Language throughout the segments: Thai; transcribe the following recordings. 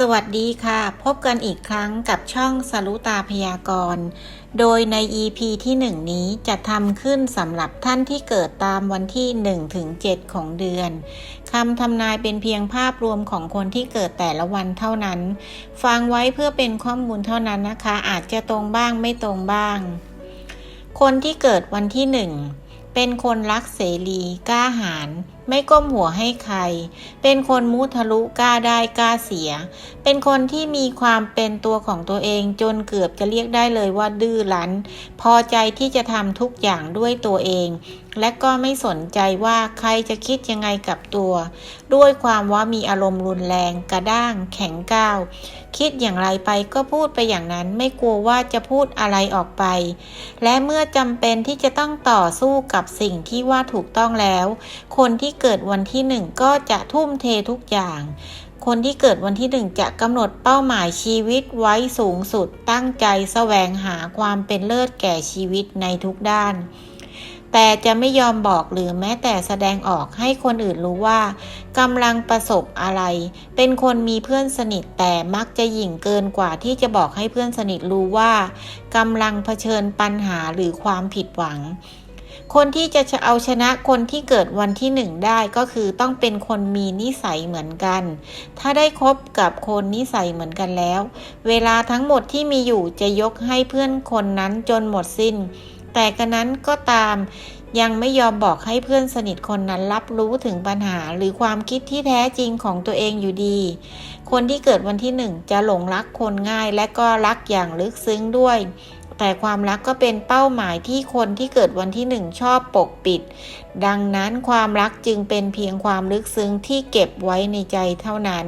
สวัสดีค่ะ พบกันอีกครั้งกับช่องสรุตาพยากรณ์ โดยใน EP ที่ 1 นี้จะทำขึ้นสำหรับท่านที่เกิดตามวันที่1ถึง7ของเดือนคำทำนายเป็นเพียงภาพรวมของคนที่เกิดแต่ละวันเท่านั้น ฟังไว้เพื่อเป็นข้อมูลเท่านั้นนะคะ อาจจะตรงบ้างไม่ตรงบ้าง คนที่เกิดวันที่ 1 เป็นคนรักเสรีกล้าหาญ ไม่ก้มหัวให้ใคร เป็นคนมุทะลุกล้าได้กล้าเสีย เป็นคนที่มีความเป็นตัวของตัวเองจนเกือบจะเรียกได้เลยว่าดื้อรั้น พอใจที่จะทำทุกอย่างด้วยตัวเอง และก็ไม่สนใจว่าใครจะคิดยังไงกับตัว ด้วยความว่ามีอารมณ์รุนแรงกระด้าง แข็งก้าว คิดอย่างไรไปก็พูดไปอย่างนั้นไม่กลัวว่าจะพูดอะไรออกไป และเมื่อจำเป็นที่จะต้องต่อสู้กับสิ่งที่ว่าถูกต้องแล้ว คนที่เกิดวันที่หนึ่งก็จะทุ่มเททุกอย่าง คนที่เกิดวันที่หนึ่งจะกำหนดเป้าหมายชีวิตไว้สูงสุด ตั้งใจแสวงหาความเป็นเลิศแก่ชีวิตในทุกด้าน แต่จะไม่ยอมบอกหรือแม้แต่แสดงออกให้คนอื่นรู้ว่ากำลังประสบอะไร เป็นคนมีเพื่อนสนิทแต่มักจะหยิ่งเกินกว่าที่จะบอกให้เพื่อนสนิทรู้ว่ากำลังเผชิญปัญหาหรือความผิดหวัง คนที่จะเอาชนะคนที่เกิดวันที่หนึ่งได้ก็คือต้องเป็นคนมีนิสัยเหมือนกัน ถ้าได้คบกับคนนิสัยเหมือนกันแล้ว เวลาทั้งหมดที่มีอยู่จะยกให้เพื่อนคนนั้นจนหมดสิน้น แต่กระนั้นก็ตามยังไม่ยอมบอกให้เพื่อนสนิทคนนั้นรับรู้ถึงปัญหาหรือความคิดที่แท้จริงของตัวเองอยู่ดี คนที่เกิดวันที่หนึ่งจะหลงรักคนง่ายและก็รักอย่างลึกซึ้งด้วย แต่ความรักก็เป็นเป้าหมายที่คนที่เกิดวันที่หนึ่งชอบปกปิด ดังนั้นความรักจึงเป็นเพียงความลึกซึ้งที่เก็บไว้ในใจเท่านั้น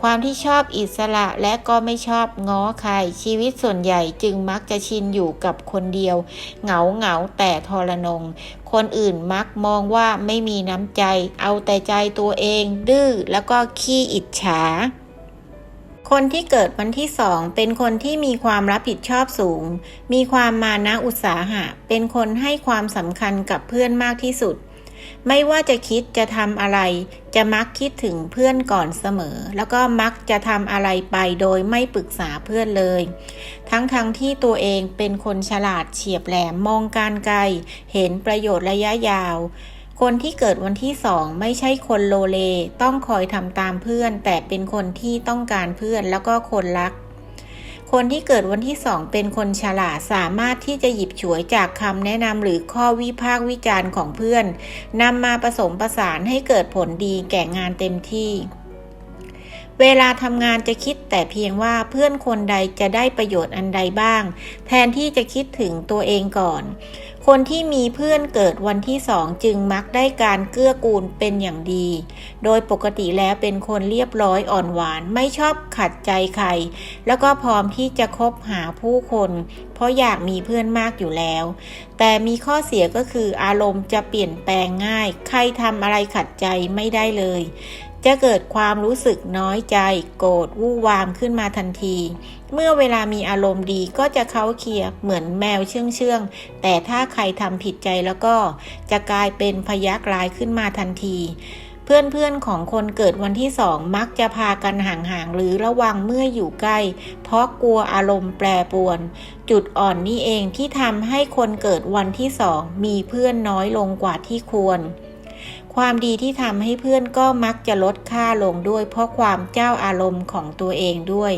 ความที่ชอบอิสระและก็ไม่ชอบง้อใคร ชีวิตส่วนใหญ่จึงมักจะชินอยู่กับคนเดียว เหงาเหงาแต่ทรนง คนอื่นมักมองว่าไม่มีน้ำใจ เอาแต่ใจตัวเอง ดื้อแล้วก็ขี้อิจฉา คนที่เกิดวันที่สองเป็นคนที่มีความรับผิดชอบสูง มีความมานะอุตสาหะ เป็นคนให้ความสำคัญกับเพื่อนมากที่สุด ไม่ว่าจะคิดจะทำอะไร จะมักคิดถึงเพื่อนก่อนเสมอ แล้วก็มักจะทำอะไรไปโดยไม่ปรึกษาเพื่อนเลย ทั้งๆทที่ตัวเองเป็นคนฉลาดเฉียบแหลมมองการไกล เห็นประโยชน์ระยะยาว คนที่เกิดวันที่สองไม่ใช่คนโลเล ต้องคอยทำตามเพื่อน แต่เป็นคนที่ต้องการเพื่อนแล้วก็คนรัก คนที่เกิดวันที่สองเป็นคนฉลาดสามารถที่จะหยิบฉวยจากคำแนะนำหรือข้อวิพากษ์วิจารณ์ของเพื่อนนำมาผสมประสานให้เกิดผลดีแก่งานเต็มที่เวลาทำงานจะคิดแต่เพียงว่าเพื่อนคนใดจะได้ประโยชน์อันใดบ้าง แทนที่จะคิดถึงตัวเองก่อน คนที่มีเพื่อนเกิดวันที่สองจึงมักได้การเกื้อกูลเป็นอย่างดี โดยปกติแล้วเป็นคนเรียบร้อยอ่อนหวานไม่ชอบขัดใจใคร แล้วก็พร้อมที่จะคบหาผู้คน เพราะอยากมีเพื่อนมากอยู่แล้ว แต่มีข้อเสียก็คืออารมณ์จะเปลี่ยนแปลงง่าย ใครทำอะไรขัดใจไม่ได้เลย จะเกิดความรู้สึกน้อยใจ โกรธวู่วามขึ้นมาทันที เมื่อเวลามีอารมณ์ดีก็จะเขาเคลียเหมือนแมวเชื่องเชื่องแต่ถ้าใครทำผิดใจแล้วก็จะกลายเป็นพยักร้ายขึ้นมาทันที เพื่อนๆของคนเกิดวันที่สองมักจะพากันห่างๆหรือระวังเมื่ออยู่ใกล้ เพราะกลัวอารมณ์แปรปรวน จุดอ่อนนี้เองที่ทำให้คนเกิดวันที่สองมีเพื่อนน้อยลงกว่าที่ควรความดีที่ทำให้เพื่อนก็มักจะลดค่าลงด้วยเพราะความเจ้าอารมณ์ของตัวเองด้วย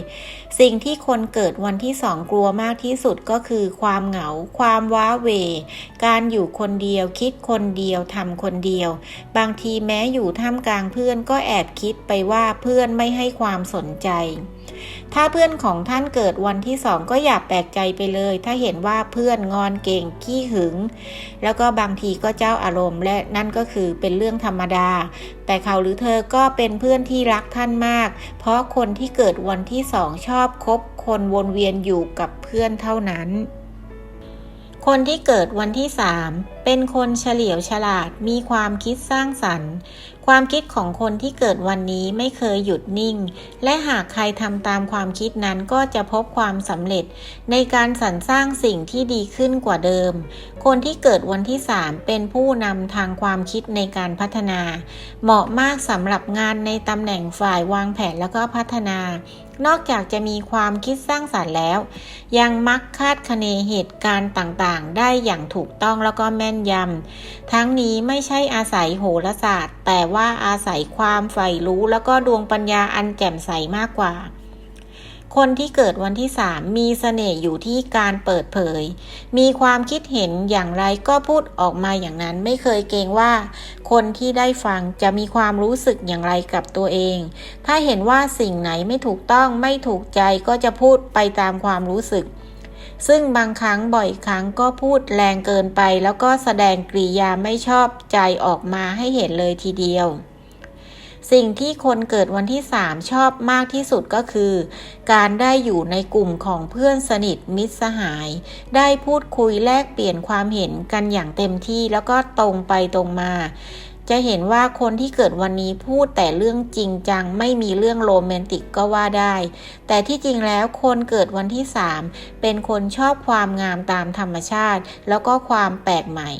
สิ่งที่คนเกิดวันที่สองกลัวมากที่สุดก็คือความเหงา ความว้าเหวการอยู่คนเดียว คิดคนเดียวทำคนเดียว บางทีแม้อยู่ท่ามกลางเพื่อนก็แอบคิดไปว่าเพื่อนไม่ให้ความสนใจ ถ้าเพื่อนของท่านเกิดวันที่สองก็อย่าแปลกใจไปเลย ถ้าเห็นว่าเพื่อนงอนเก่งขี้หึง แล้วก็บางทีก็เจ้าอารมณ์และนั่นก็คือเป็นเรื่องธรรมดา แต่เขาหรือเธอก็เป็นเพื่อนที่รักท่านมาก เพราะคนที่เกิดวันที่สองชอบคบคนวนเวียนอยู่กับเพื่อนเท่านั้น คนที่เกิดวันที่สามเป็นคนเฉลียวฉลาดมีความคิดสร้างสรรค์ ความคิดของคนที่เกิดวันนี้ไม่เคยหยุดนิ่ง และหากใครทำตามความคิดนั้นก็จะพบความสำเร็จ ในการสรรสร้างสิ่งที่ดีขึ้นกว่าเดิม คนที่เกิดวันที่ 3 เป็นผู้นำทางความคิดในการพัฒนา เหมาะมากสำหรับงานในตำแหน่งฝ่ายวางแผนแล้วก็พัฒนา นอกจากจะมีความคิดสร้างสรรค์แล้ว ยังมักคาดคะเนเหตุการณ์ต่างๆ ได้อย่างถูกต้องแล้วก็แม่นยำทั้งนี้ไม่ใช่อาศัยโหราศาสตร์แต่ว่าอาศัยความใฝ่รู้แล้วก็ดวงปัญญาอันแจ่มใสมากกว่า คนที่เกิดวันที่3มีเสน่ห์อยู่ที่การเปิดเผย มีความคิดเห็นอย่างไรก็พูดออกมาอย่างนั้นไม่เคยเกรงว่า คนที่ได้ฟังจะมีความรู้สึกอย่างไรกับตัวเอง ถ้าเห็นว่าสิ่งไหนไม่ถูกต้องไม่ถูกใจก็จะพูดไปตามความรู้สึก ซึ่งบางครั้งบ่อยครั้งก็พูดแรงเกินไป แล้วก็แสดงกริยาไม่ชอบใจออกมาให้เห็นเลยทีเดียว สิ่งที่คนเกิดวันที่ 3 ชอบมากที่สุดก็คือ การได้อยู่ในกลุ่มของเพื่อนสนิทมิตรสหาย ได้พูดคุยแลกเปลี่ยนความเห็นกันอย่างเต็มที่แล้วก็ตรงไปตรงมา จะเห็นว่าคนที่เกิดวันนี้พูดแต่เรื่องจริงจัง ไม่มีเรื่องโรแมนติกก็ว่าได้ แต่ที่จริงแล้วคนเกิดวันที่ 3 เป็นคนชอบความงามตามธรรมชาติ แล้วก็ความแปลกใหม่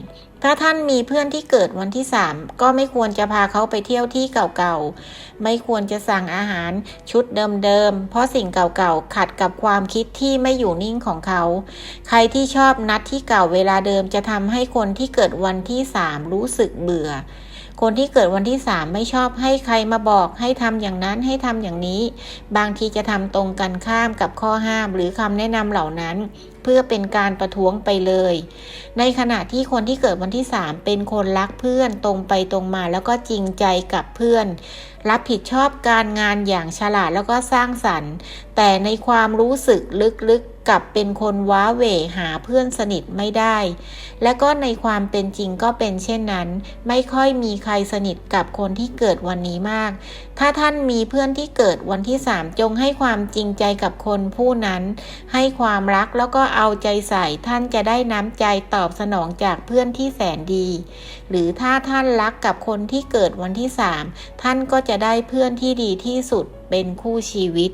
ถ้าท่านมีเพื่อนที่เกิดวันที่ 3 ก็ไม่ควรจะพาเขาไปเที่ยวที่เก่าๆ ไม่ควรจะสั่งอาหารชุดเดิมๆ เพราะสิ่งเก่าๆ ขัดกับความคิดที่ไม่อยู่นิ่งของเขา ใครที่ชอบนัดที่เก่าเวลาเดิมจะทำให้คนที่เกิดวันที่ 3 รู้สึกเบื่อ คนที่เกิดวันที่3ไม่ชอบให้ใครมาบอกให้ทำอย่างนั้นให้ทำอย่างนี้ บางทีจะทำตรงกันข้ามกับข้อห้าม หรือคำแนะนำเหล่านั้น เพื่อเป็นการประท้วงไปเลย ในขณะที่คนที่เกิดวันที่3เป็นคนรักเพื่อนตรงไปตรงมาแล้วก็จริงใจกับเพื่อน รับผิดชอบการงานอย่างฉลาดแล้วก็สร้างสรรค์ แต่ในความรู้สึกลึกๆ กลับเป็นคนว้าเหวหาเพื่อนสนิทไม่ได้ และก็ในความเป็นจริงก็เป็นเช่นนั้น ไม่ค่อยมีใครสนิทกับคนที่เกิดวันนี้มาก ถ้าท่านมีเพื่อนที่เกิดวันที่3จงให้ความจริงใจกับคนผู้นั้น ให้ความรักแล้วก็เอาใจใส่ท่านจะได้น้ำใจตอบสนองจากเพื่อนที่แสนดี หรือถ้าท่านรักกับคนที่เกิดวันที่3ท่านก็จะได้เพื่อนที่ดีที่สุดเป็นคู่ชีวิต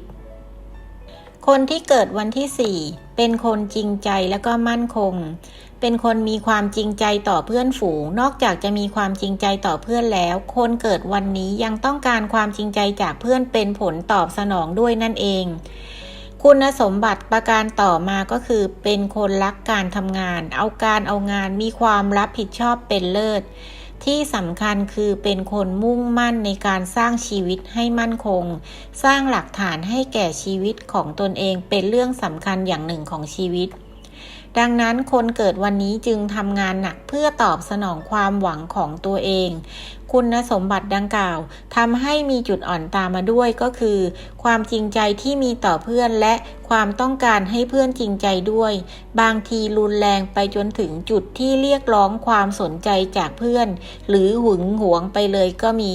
คนที่เกิดวันที่ 4 เป็นคนจริงใจและก็มั่นคง เป็นคนมีความจริงใจต่อเพื่อนฝูง นอกจากจะมีความจริงใจต่อเพื่อนแล้ว คนเกิดวันนี้ยังต้องการความจริงใจจากเพื่อนเป็นผลตอบสนองด้วยนั่นเอง คุณสมบัติประการต่อมาก็คือ เป็นคนรักการทำงาน เอาการเอางาน มีความรับผิดชอบเป็นเลิศ ที่สำคัญคือเป็นคนมุ่งมั่นในการสร้างชีวิตให้มั่นคง สร้างหลักฐานให้แก่ชีวิตของตนเองเป็นเรื่องสำคัญอย่างหนึ่งของชีวิต ดังนั้นคนเกิดวันนี้จึงทำงานหนักเพื่อตอบสนองความหวังของตัวเอง คุณสมบัติดังกล่าวทำให้มีจุดอ่อนตามมาด้วยก็คือ ความจริงใจที่มีต่อเพื่อนและความต้องการให้เพื่อนจริงใจด้วย บางทีรุนแรงไปจนถึงจุดที่เรียกร้องความสนใจจากเพื่อน หรือหึงหวงไปเลยก็มี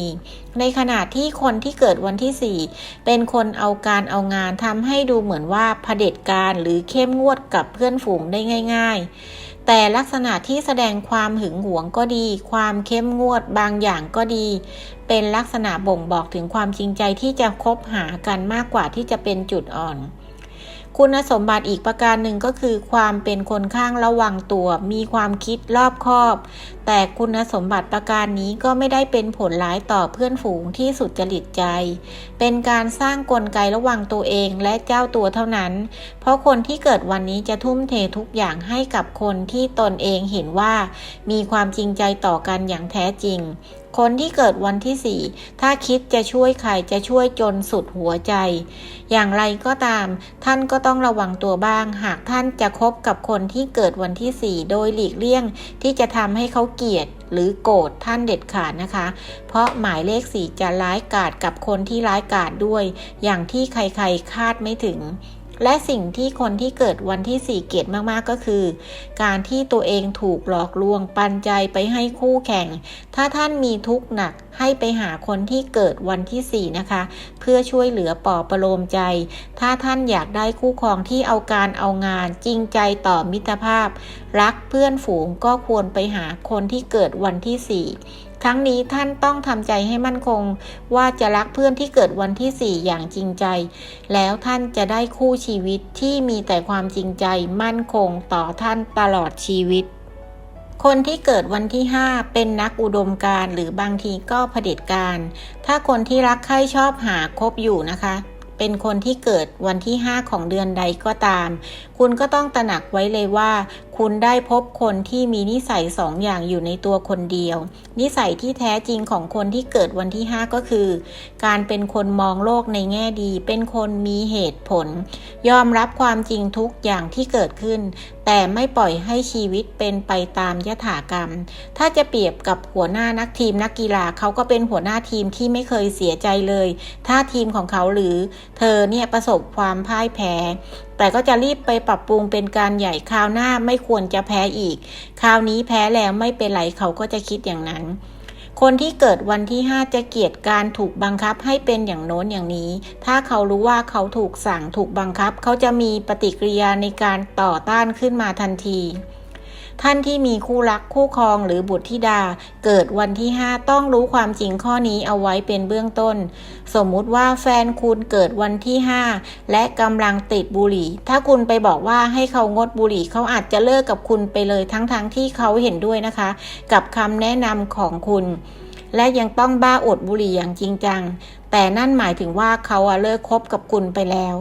ในขณะที่คนที่เกิดวันที่ 4 เป็นคนเอาการเอางานทำให้ดูเหมือนว่าเผด็จการหรือเข้มงวดกับเพื่อนฝูงได้ง่าย ๆ แต่ลักษณะที่แสดงความหึงหวงก็ดี ความเข้มงวดบางอย่างก็ดี เป็นลักษณะบ่งบอกถึงความจริงใจที่จะคบหากันมากกว่าที่จะเป็นจุดอ่อน คุณสมบัติอีกประการหนึ่งก็คือ ความเป็นคนข้างระวังตัว มีความคิดรอบคอบ แต่คุณสมบัติประการนี้ก็ไม่ได้เป็นผลร้ายต่อเพื่อนฝูงที่สุดจริตใจ เป็นการสร้างกลไกระหว่างตัวเองและเจ้าตัวเท่านั้น เพราะคนที่เกิดวันนี้จะทุ่มเททุกอย่างให้กับคนที่ตนเองเห็นว่า มีความจริงใจต่อกันอย่างแท้จริง คนที่เกิดวันที่4ถ้าคิดจะช่วยใครจะช่วยจนสุดหัวใจ อย่างไรก็ตาม ท่านก็ต้องระวังตัวบ้าง หากท่านจะคบกับคนที่เกิดวันที่4โดยหลีกเลี่ยง ที่จะทำให้เขาเกลียดหรือโกรธท่านเด็ดขาดนะคะ เพราะหมายเลข4จะร้ายกาจกับคนที่ร้ายกาจด้วย อย่างที่ใครๆคาดไม่ถึง และสิ่งที่คนที่เกิดวันที่ 4 เกียรติมากๆก็คือ การที่ตัวเองถูกหลอกลวงปันใจไปให้คู่แข่ง ถ้าท่านมีทุกข์หนักให้ไปหาคนที่เกิดวันที่ 4 นะคะ เพื่อช่วยเหลือปลอบประโลมใจ ถ้าท่านอยากได้คู่ครองที่เอาการเอางาน จริงใจต่อมิตรภาพ รักเพื่อนฝูงก็ควรไปหาคนที่เกิดวันที่ 4 ทั้งนี้ท่านต้องทำใจให้มั่นคง ว่าจะรักเพื่อนที่เกิดวันที่ 4 อย่างจริงใจ แล้วท่านจะได้คู่ชีวิตที่มีแต่ความจริงใจมั่นคงต่อท่านตลอดชีวิต คนที่เกิดวันที่ 5 เป็นนักอุดมการหรือบางทีก็เผด็จการ ถ้าคนที่รักใครชอบหาคบอยู่นะคะเป็นคนที่เกิดวันที่ 5 ของเดือนใดก็ตาม คุณก็ต้องตระหนักไว้เลยว่า คุณได้พบคนที่มีนิสัยสองอย่างอยู่ในตัวคนเดียว นิสัยที่แท้จริงของคนที่เกิดวันที่ 5 ก็คือ การเป็นคนมองโลกในแง่ดี เป็นคนมีเหตุผล ยอมรับความจริงทุกอย่างที่เกิดขึ้น แต่ไม่ปล่อยให้ชีวิตเป็นไปตามยถากรรม ถ้าจะเปรียบกับหัวหน้านักทีมนักกีฬาเขาก็เป็นหัวหน้าทีมที่ไม่เคยเสียใจเลย ถ้าทีมของเขาหรือ เธอเนี่ยประสบความพ่ายแพ้แต่ก็จะรีบไปปรับปรุงเป็นการใหญ่คราวหน้าไม่ควรจะแพ้อีก คราวนี้แพ้แล้วไม่เป็นไรเขาก็จะคิดอย่างนั้น คนที่เกิดวันที่ 5 จะเกลียดการถูกบังคับให้เป็นอย่างโน้นอย่างนี้ ถ้าเขารู้ว่าเขาถูกสั่งถูกบังคับ เขาจะมีปฏิกิริยาในการต่อต้านขึ้นมาทันที ท่านที่มีคู่รักคู่ครองหรือบุตรธิดา เกิดวันที่ 5 ต้องรู้ความจริงข้อนี้เอาไว้เป็นเบื้องต้น สมมุติว่าแฟนคุณเกิดวันที่ 5 และกำลังติดบุหรี่ ถ้าคุณไปบอกว่าให้เขางดบุหรี่เขาอาจจะเลิกกับคุณไปเลยทั้งๆทที่เขาเห็นด้วยนะคะ กับคำแนะนำของคุณและยังต้องบ้าอดบุหรี่อย่างจริงจัง แต่นั่นหมายถึงว่าเขาเลิกคบกับคุณไปแล้ว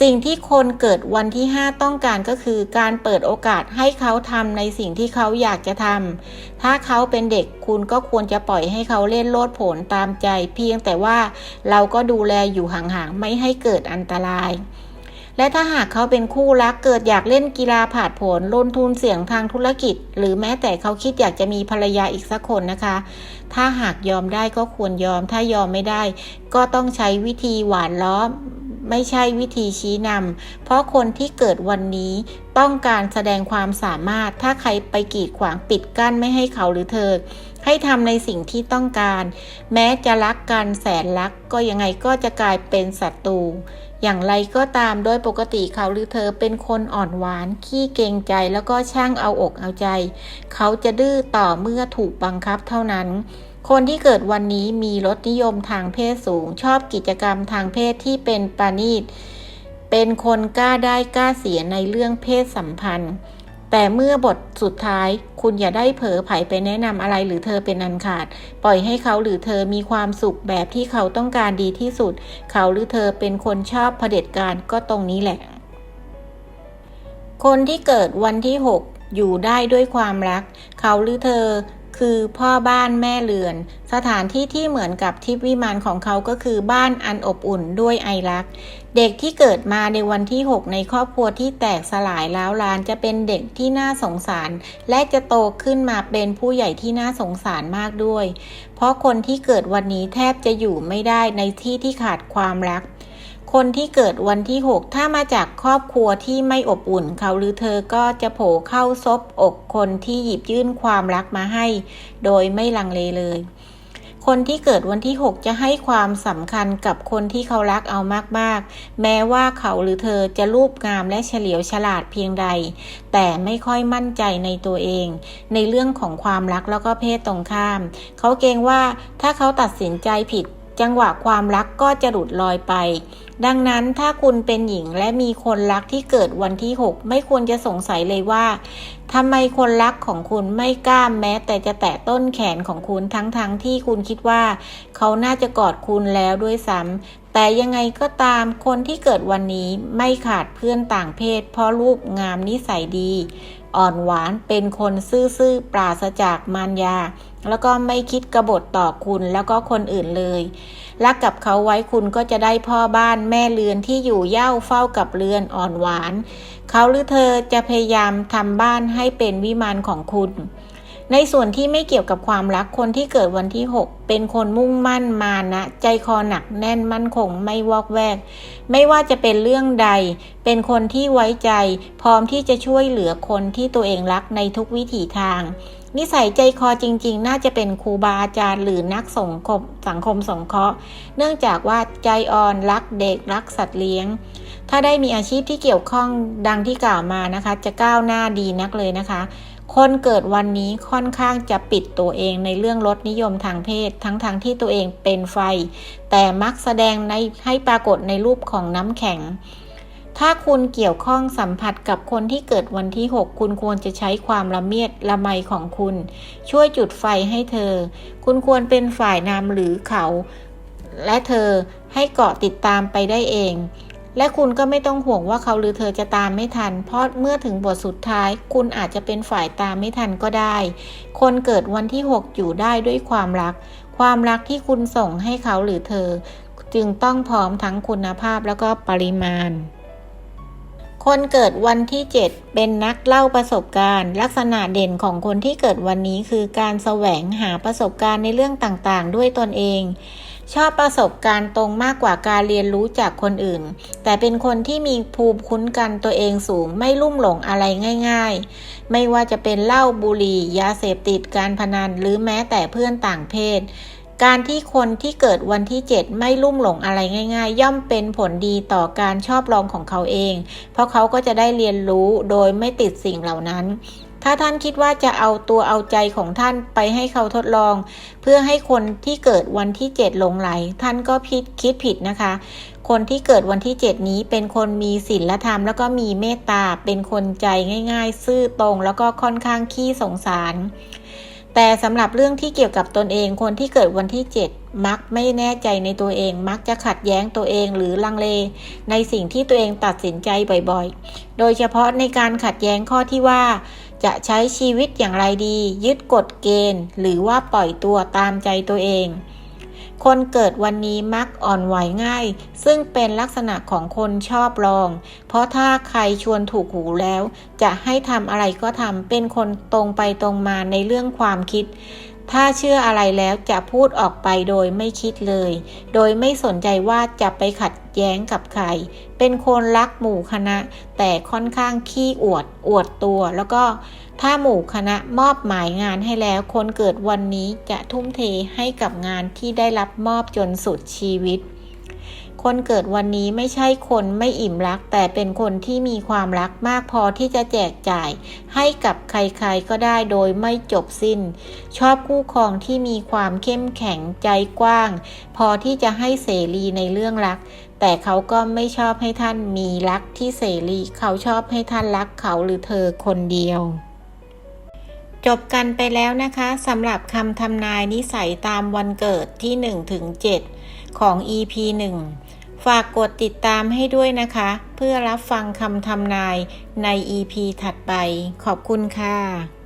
สิ่งที่คนเกิดวันที่ 5 ต้องการก็คือ การเปิดโอกาสให้เขาทำในสิ่งที่เขาอยากจะทำ ถ้าเขาเป็นเด็กคุณก็ควรจะปล่อยให้เขาเล่นโลดโผนตามใจ เพียงแต่ว่าเราก็ดูแลอยู่ห่างๆ ไม่ให้เกิดอันตราย และถ้าหากเขาเป็นคู่รักเกิดอยากเล่นกีฬาผาดผนลงทุนเสี่ยงทางธุรกิจ หรือแม้แต่เขาคิดอยากจะมีภรรยาอีกสักคนนะคะ ถ้าหากยอมได้ก็ควรยอม ถ้ายอมไม่ได้ ก็ต้องใช้วิธีหวานล้อม ไม่ใช่วิธีชี้นำเพราะคนที่เกิดวันนี้ต้องการแสดงความสามารถถ้าใครไปกีดขวางปิดกั้นไม่ให้เขาหรือเธอ ให้ทำในสิ่งที่ต้องการ แม้จะรักกันแสนรักก็ยังไงก็จะกลายเป็นศัตรูอย่างไรก็ตามโดยปกติเขาหรือเธอเป็นคนอ่อนหวาน ขี้เกรงใจแล้วก็ช่างเอาอกเอาใจ เขาจะดื้อต่อเมื่อถูกบังคับเท่านั้น คนที่เกิดวันนี้มีรสนิยมทางเพศสูง ชอบกิจกรรมทางเพศที่เป็นปานีตเป็นคนกล้าได้กล้าเสียในเรื่องเพศสัมพันธ์ แต่เมื่อบทสุดท้ายคุณอย่าได้เผลอไผไปแนะนำอะไรหรือเธอเป็นอันขาด ปล่อยให้เขาหรือเธอมีความสุขแบบที่เขาต้องการดีที่สุด เขาหรือเธอเป็นคนชอบเผด็จการก็ตรงนี้แหละ คนที่เกิดวันที่ 6 อยู่ได้ด้วยความรัก เขาหรือเธอ คือพ่อบ้านแม่เรือน สถานที่ที่เหมือนกับทิพวิมานของเขาก็คือบ้านอันอบอุ่นด้วยไอรัก เด็กที่เกิดมาในวันที่ 6 ในครอบครัวที่แตกสลายแล้วลานจะเป็นเด็กที่น่าสงสาร และจะโตขึ้นมาเป็นผู้ใหญ่ที่น่าสงสารมากด้วย เพราะคนที่เกิดวันนี้แทบจะอยู่ไม่ได้ในที่ที่ขาดความรัก คนที่เกิดวันที่ 6 ถ้ามาจากครอบครัวที่ไม่อบอุ่น เขาหรือเธอก็จะโผล่เข้าซบอกคนที่หยิบยื่นความรักมาให้ โดยไม่ลังเลเลย คนที่เกิดวันที่ 6 จะให้ความสำคัญกับคนที่เขารักเอามากๆ แม้ว่าเขาหรือเธอจะรูปงามและเฉลียวฉลาดเพียงใด แต่ไม่ค่อยมั่นใจในตัวเอง ในเรื่องของความรักแล้วก็เพศตรงข้าม เขาเกรงว่าถ้าเขาตัดสินใจผิด จังหวะความรักก็จะหลุดลอยไป ดังนั้นถ้าคุณเป็นหญิงและมีคนรักที่เกิดวันที่ 6 ไม่ควรจะสงสัยเลยว่าทำไมคนรักของคุณไม่กล้าแม้ แต่จะแตะต้นแขนของคุณทั้งๆทที่คุณคิดว่า เขาน่าจะกอดคุณแล้วด้วยซ้ำแต่ยังไงก็ตามคนที่เกิดวันนี้ไม่ขาดเพื่อนต่างเพศ เพราะรูปงามนิสัยดี อ่อนหวานเป็นคนซื่อๆปราศจากมารยา แล้วก็ไม่คิดกบฏต่อคุณแล้วก็คนอื่นเลย รักกับเขาไว้คุณก็จะได้พ่อบ้านแม่เรือนที่อยู่เย่าเฝ้ากับเรือนอ่อนหวาน เขาหรือเธอจะพยายามทำบ้านให้เป็นวิมานของคุณ ในส่วนที่ไม่เกี่ยวกับความรักคนที่เกิดวันที่ 6 เป็นคนมุ่งมั่นมานะ ใจคอหนักแน่นมั่นคงไม่วอกแวก ไม่ว่าจะเป็นเรื่องใด เป็นคนที่ไว้ใจ พร้อมที่จะช่วยเหลือคนที่ตัวเองรักในทุกวิถีทาง นิสัยใจคอจริง ๆ น่าจะเป็นครูบาอาจารย์หรือนักสงคมสังคมสงเคราะห์ เนื่องจากว่าใจอ่อนรักเด็กรักสัตว์เลี้ยง ถ้าได้มีอาชีพที่เกี่ยวข้องดังที่กล่าวมานะคะ จะก้าวหน้าดีนักเลยนะคะ คนเกิดวันนี้ค่อนข้างจะปิดตัวเองในเรื่องรสนิยมทางเพศ ทั้งๆทที่ตัวเองเป็นไฟ แต่มักแสดงในให้ปรากฏในรูปของน้ำแข็ง ถ้าคุณเกี่ยวข้องสัมผัสกับคนที่เกิดวันที่ 6 คุณควรจะใช้ความละเมียดละไมของคุณ ช่วยจุดไฟให้เธอ คุณควรเป็นฝ่ายนำหรือเขา และเธอให้เกาะติดตามไปได้เอง และคุณก็ไม่ต้องห่วงว่าเขาหรือเธอจะตามไม่ทัน เพราะเมื่อถึงบทสุดท้าย คุณอาจจะเป็นฝ่ายตามไม่ทันก็ได้ คนเกิดวันที่ 6 อยู่ได้ด้วยความรัก ความรักที่คุณส่งให้เขาหรือเธอ จึงต้องพร้อมทั้งคุณภาพแล้วก็ปริมาณคนเกิดวันที่ 7 เป็นนักเล่าประสบการณ์ ลักษณะเด่นของคนที่เกิดวันนี้คือการแสวงหาประสบการณ์ในเรื่องต่างๆ ด้วยตนเอง ชอบประสบการณ์ตรงมากกว่าการเรียนรู้จากคนอื่น แต่เป็นคนที่มีภูมิคุ้นกันตัวเองสูงไม่ลุ่มหลงอะไรง่าย ๆ ไม่ว่าจะเป็นเหล้าบุหรี่ ยาเสพติดการพนันหรือแม้แต่เพื่อนต่างเพศ การที่คนที่เกิดวันที่ 7 ไม่ลุ่มหลงอะไรง่าย ๆ ย่อมเป็นผลดีต่อการชอบลองของเขาเอง เพราะเขาก็จะได้เรียนรู้โดยไม่ติดสิ่งเหล่านั้น ถ้าท่านคิดว่าจะเอาตัวเอาใจของท่านไปให้เขาทดลอง เพื่อให้คนที่เกิดวันที่ 7 หลงไหล ท่านก็ผิดคิดผิดนะคะ คนที่เกิดวันที่ 7 นี้เป็นคนมีศีลธรรม แล้วก็มีเมตตาเป็นคนใจง่าย ๆ ซื่อตรงแล้วก็ค่อนข้างขี้สงสาร แต่สำหรับเรื่องที่เกี่ยวกับตนเอง คนที่เกิดวันที่ 7 มักไม่แน่ใจในตัวเอง มักจะขัดแย้งตัวเองหรือลังเล ในสิ่งที่ตัวเองตัดสินใจบ่อยๆ โดยเฉพาะในการขัดแย้งข้อที่ว่า จะใช้ชีวิตอย่างไรดี ยึดกฎเกณฑ์ หรือว่าปล่อยตัวตามใจตัวเอง คนเกิดวันนี้มักอ่อนไหวง่าย ซึ่งเป็นลักษณะของคนชอบลอง เพราะถ้าใครชวนถูกหูแล้ว จะให้ทำอะไรก็ทำเป็นคนตรงไปตรงมาในเรื่องความคิด ถ้าเชื่ออะไรแล้วจะพูดออกไปโดยไม่คิดเลย โดยไม่สนใจว่าจะไปขัดแย้งกับใคร เป็นคนรักหมู่คณะ แต่ค่อนข้างขี้อวด อวดตัว แล้วก็ถ้าหมู่คณะมอบหมายงานให้แล้ว คนเกิดวันนี้จะทุ่มเทให้กับงานที่ได้รับมอบจนสุดชีวิต คนเกิดวันนี้ไม่ใช่คนไม่อิ่มรัก แต่เป็นคนที่มีความรักมากพอที่จะแจกจ่าย ให้กับใครๆก็ได้โดยไม่จบสิ้น ชอบคู่ครองที่มีความเข้มแข็งใจกว้าง พอที่จะให้เสรีในเรื่องรัก แต่เขาก็ไม่ชอบให้ท่านมีรักที่เสรี เขาชอบให้ท่านรักเขาหรือเธอคนเดียวจบกันไปแล้วนะคะสำหรับคำทำนายนิสัยตามวันเกิดที่1ถึง7ของ EP 1 ฝากกดติดตามให้ด้วยนะคะ เพื่อรับฟังคำทำนายใน EP ถัดไป ขอบคุณค่ะ